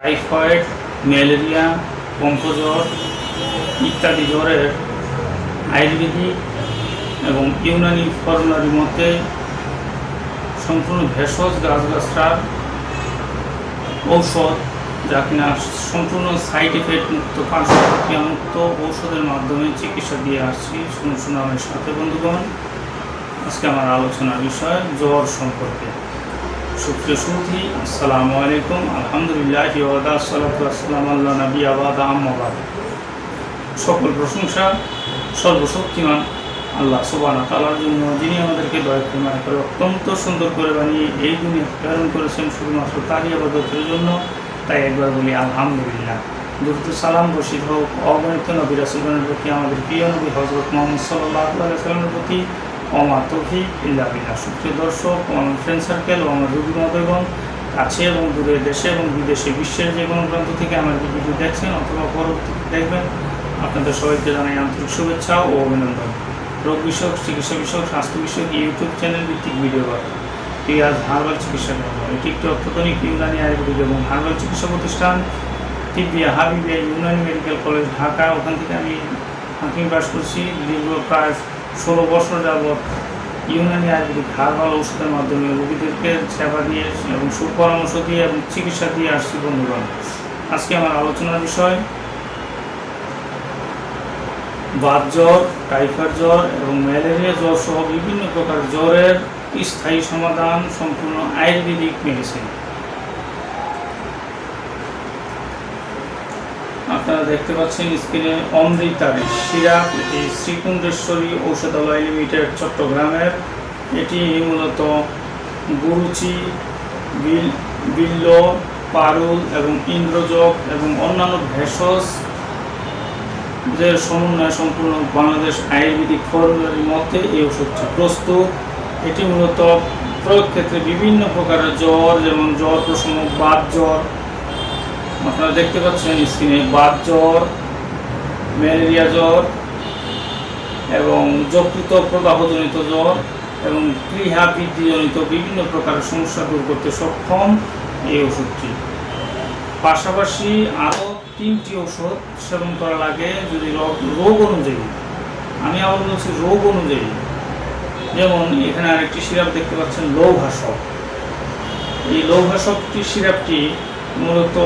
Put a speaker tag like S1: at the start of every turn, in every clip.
S1: Typhoid, malaria পঙ্কজ্বর ইত্যাদি জ্বরের আয়ুর্বেদিক এবং ইউনানি ফর্মুলারি মতে সম্পূর্ণ ভেষজ গাছগাছরার ঔষধ যা কিনা সম্পূর্ণ সাইড এফেক্ট মুক্ত, পার্শ্ব মুক্ত ঔষধের মাধ্যমে চিকিৎসা দিয়ে আসছি। শুনে শুনে আমার সাথে বন্ধুগণ, আজকে আমার আলোচনার বিষয় জ্বর সম্পর্কে। সুপ্রিয় সুধি, আসসালামু আলাইকুম। আলহামদুলিল্লাহ ওয়াদা সালাতু আসসালাম আল্লাহ নবী আবাদ আহমাবাদ সকল প্রশংসা সর্বশক্তিমান আল্লাহ সুবানা তালার জন্য, যিনি আমাদেরকে দয়া মায়া করে অত্যন্ত সুন্দর করে বানিয়ে এই দুনিয়া প্রেরণ করেছেন শুধুমাত্র তারই আবাদতের জন্য। তাই একবার বলি, আলহামদুলিল্লাহ। দ্রুত সালাম বসিত হোক, অগণিত নবী রাসুলগণের প্রতি, আমাদের প্রিয় নবী হজরত মোহাম্মদ সাল্লাহ সাল্লামের প্রতি আমার তৌফিক ইল্লা বিল্লাহ। সুপ্রিয় দর্শক, আমার ফ্রেন্ড সার্কেল ও আমার রুগী মতগণ কাছে এবং দূরে দেশে এবং বিদেশে বিশ্বের যে কোনো প্রান্ত থেকে আমার ভিডিও দেখছেন অথবা পরবর্তীতে দেখবেন, আপনাদের সবাইকে জানাই আন্তরিক শুভেচ্ছা ও অভিনন্দন। রোগ বিষয়ক, চিকিৎসা বিষয়ক, স্বাস্থ্য বিষয়ক ইউটিউব চ্যানেল ভিত্তিক ভিডিও বার্তা। পিয়াজ হার্বাল চিকিৎসা কেন্দ্র। এটি একটি অত্যাধুনিক ইউনানি আয়ুর্বেদিক এবং হার্বাল চিকিৎসা প্রতিষ্ঠান তিব্বিয়া হাবিবিয়া ইউনানি মেডিকেল কলেজ, ঢাকা। ওখান থেকে আমি হাকিম পাস করছি। দীর্ঘ প্রায় ষোলো বছর যাবৎ ইউনানি আয়ুর্বেদিক হার্বাল ওষুধের মাধ্যমে রোগীদেরকে সেবা দিয়ে এবং সুপরামর্শ দিয়ে এবং চিকিৎসা দিয়ে আসছি বন্ধুগণ। আজকে আমার আলোচনার বিষয়, বাত জ্বর, টাইফয়েড জ্বর এবং ম্যালেরিয়া জ্বর সহ বিভিন্ন প্রকার জ্বরের স্থায়ী সমাধান সম্পূর্ণ আয়ুর্বেদিক মেডিসিন আপনারা দেখতে পাচ্ছেন স্ক্রিনে অমৃতারি সিরাপ এটি শ্রীকুণ্ডেশ্বরী ঔষধালয় লিমিটেড, চট্টগ্রামের। এটি মূলত গুরুচি, বিল বিল্ল, পারুল এবং ইন্দ্রজক এবং অন্যান্য ভেষজ যে সমন্বয় সম্পূর্ণ বাংলাদেশ আয়ুর্বেদিক ফর্মুলারির মধ্যে এই ওষুধটি প্রস্তুত। এটি মূলত প্রয়োগ ক্ষেত্রে বিভিন্ন প্রকারের জ্বর, যেমন জ্বর প্রসঙ্গ বাত জ্বর আপনারা দেখতে পাচ্ছেন স্ক্রিনে বাত জ্বর, ম্যালেরিয়া জ্বর এবং যকৃত প্রদাহজনিত জ্বর এবং ক্রিয়া বৃদ্ধিজনিত বিভিন্ন প্রকারের সমস্যা দূর করতে সক্ষম এই ওষুধটি। পাশাপাশি আরও তিনটি ওষুধ সেবন করা লাগে যদি রোগ অনুযায়ী, আমি আবার বলছি রোগ অনুযায়ী, যেমন এখানে আরেকটি সিরাপ দেখতে পাচ্ছেন লৌঘাসক এই লৌঘাসকটি সিরাপটি মূলত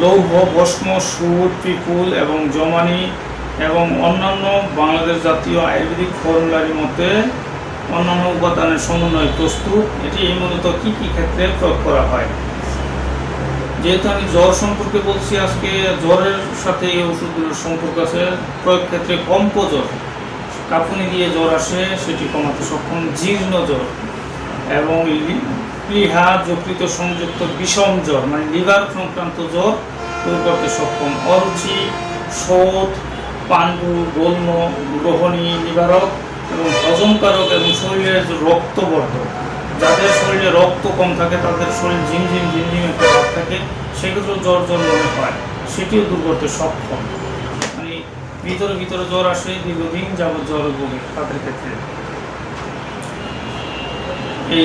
S1: লৌহ, ভস্ম, সুর পিপুল এবং জমানি এবং অন্যান্য বাংলাদেশ জাতীয় আয়ুর্বেদিক ফর্মুলারির মধ্যে অন্যান্য উপাদানের সমন্বয় প্রস্তুত। এটি মূলত কী কী ক্ষেত্রে প্রয়োগ করা হয়? যেহেতু আমি জ্বর সম্পর্কে বলছি, আজকে জ্বরের সাথে এই ওষুধগুলোর সম্পর্ক আছে। প্রয়োগ ক্ষেত্রে কম্প জ্বর, কাঁপুনি দিয়ে জ্বর আসে, সেটি কমাতে সক্ষম জীর্ণ জ্বর এবং প্লীহা যকৃত সংযুক্ত বিষম জ্বর মানে লিভার সংক্রান্ত জ্বর দূর করতে সক্ষম। অরুচি শোধ পাণ্ডু, গোল্ম, গ্রহণী নিবারক এবং হজমকারক এবং শরীরের রক্তবর্ধক, যাদের শরীরে রক্ত কম থাকে, তাদের শরীর ঝিমঝিম ঝিমঝিম একটা ভাব থাকে, সেক্ষেত্রেও জ্বর জ্বর মনে হয়। সেটিও দূর করতে সক্ষম। মানে ভিতরে ভিতরে জ্বর আসে দীর্ঘদিন, যাবৎ জ্বর ভোগে তাদের ক্ষেত্রে। এই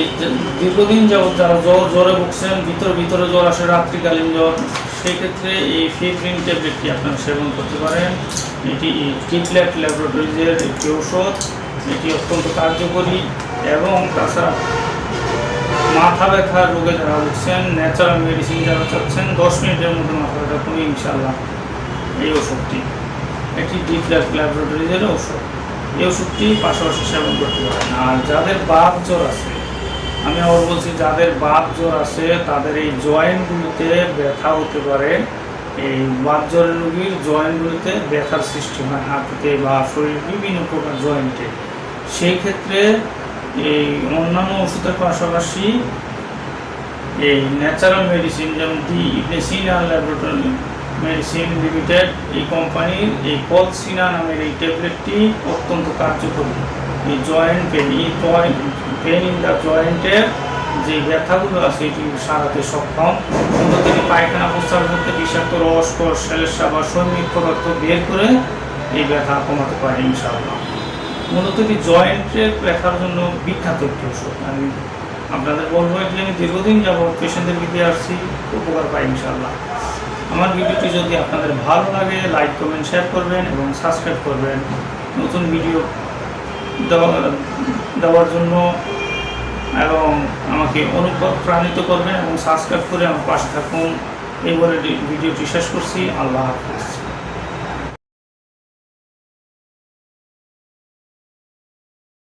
S1: দীর্ঘদিন যাবৎ যারা জ্বর, জ্বরে ভুগছেন, ভিতরে ভিতরে জ্বর আসে, রাত্রিকালীন জ্বর সেই ক্ষেত্রে এই ফিফ্রিন ট্যাবলেটটি আপনারা সেবন করতে পারেন। এটি টিপলেট ল্যাবরেটরিজের একটি ঔষধ। এটি অত্যন্ত কার্যকরী এবং তাছাড়া মাথা ব্যথা রোগে যারা ভুগছেন ন্যাচারাল মেডিসিন যারা চাচ্ছেন, দশ মিনিটের মধ্যে মাথা ব্যথা কমে ইনশাল্লাহ এই ওষুধটি এটি ডিপ্লাস ল্যাবরেটরিজের ওষুধ এই ওষুধটি পাশাপাশি সেবন করতে পারেন। আর যাদের বাত জ্বর আছে আমি আবার বলছি, যাদের বাত জ্বর আছে, তাদের এই জয়েন্টগুলিতে ব্যথা হতে পারে। এই বাত জ্বরের রোগীর জয়েন্টগুলিতে ব্যথার সৃষ্টি হয়, হাঁটুতে বা শরীরের বিভিন্ন প্রকার জয়েন্টে। সেই ক্ষেত্রে এই অন্যান্য ওষুধের পাশাপাশি এই ন্যাচারাল মেডিসিন যেমন ডি ইবনেসিনাল ল্যাবরেটরি মেডিসিন লিমিটেড এই কোম্পানির এই পলসিনা নামের এই ট্যাবলেটটি অত্যন্ত কার্যকরী। এই জয়েন্ট পেন এই পেন ইন দ্য জয়েন্টের যে ব্যথাগুলো আছে, এটি সারাতে সক্ষম। এটি পায়খানা প্রস্তাব করতে বিষাক্ত রস শ্লেষা বা সৈনিক পদার্থ বের করে এই ব্যথা কমাতে পারে ইনশাআল্লাহ। মূলত এটি জয়েন্টের ব্যথার জন্য বিখ্যাত একটি ওষুধ। আমি আপনাদের বলব এগুলি আমি দীর্ঘদিন যাব পেশেন্টদেরকে দিয়ে আসছি, উপকার পাই ইনশাল্লাহ আমার ভিডিওটি যদি আপনাদের ভালো লাগে লাইক কমেন্ট শেয়ার করবেন এবং সাবস্ক্রাইব করবেন। নতুন ভিডিও দেওয়া দেওয়ার জন্য এবং আমাকে অনুপ্রাণিত করবেন এবং সাবস্ক্রাইব করে আমার পাশে থাকুন। এই বলে ভিডিওটি শেষ করছি। আল্লাহ হাফিজ।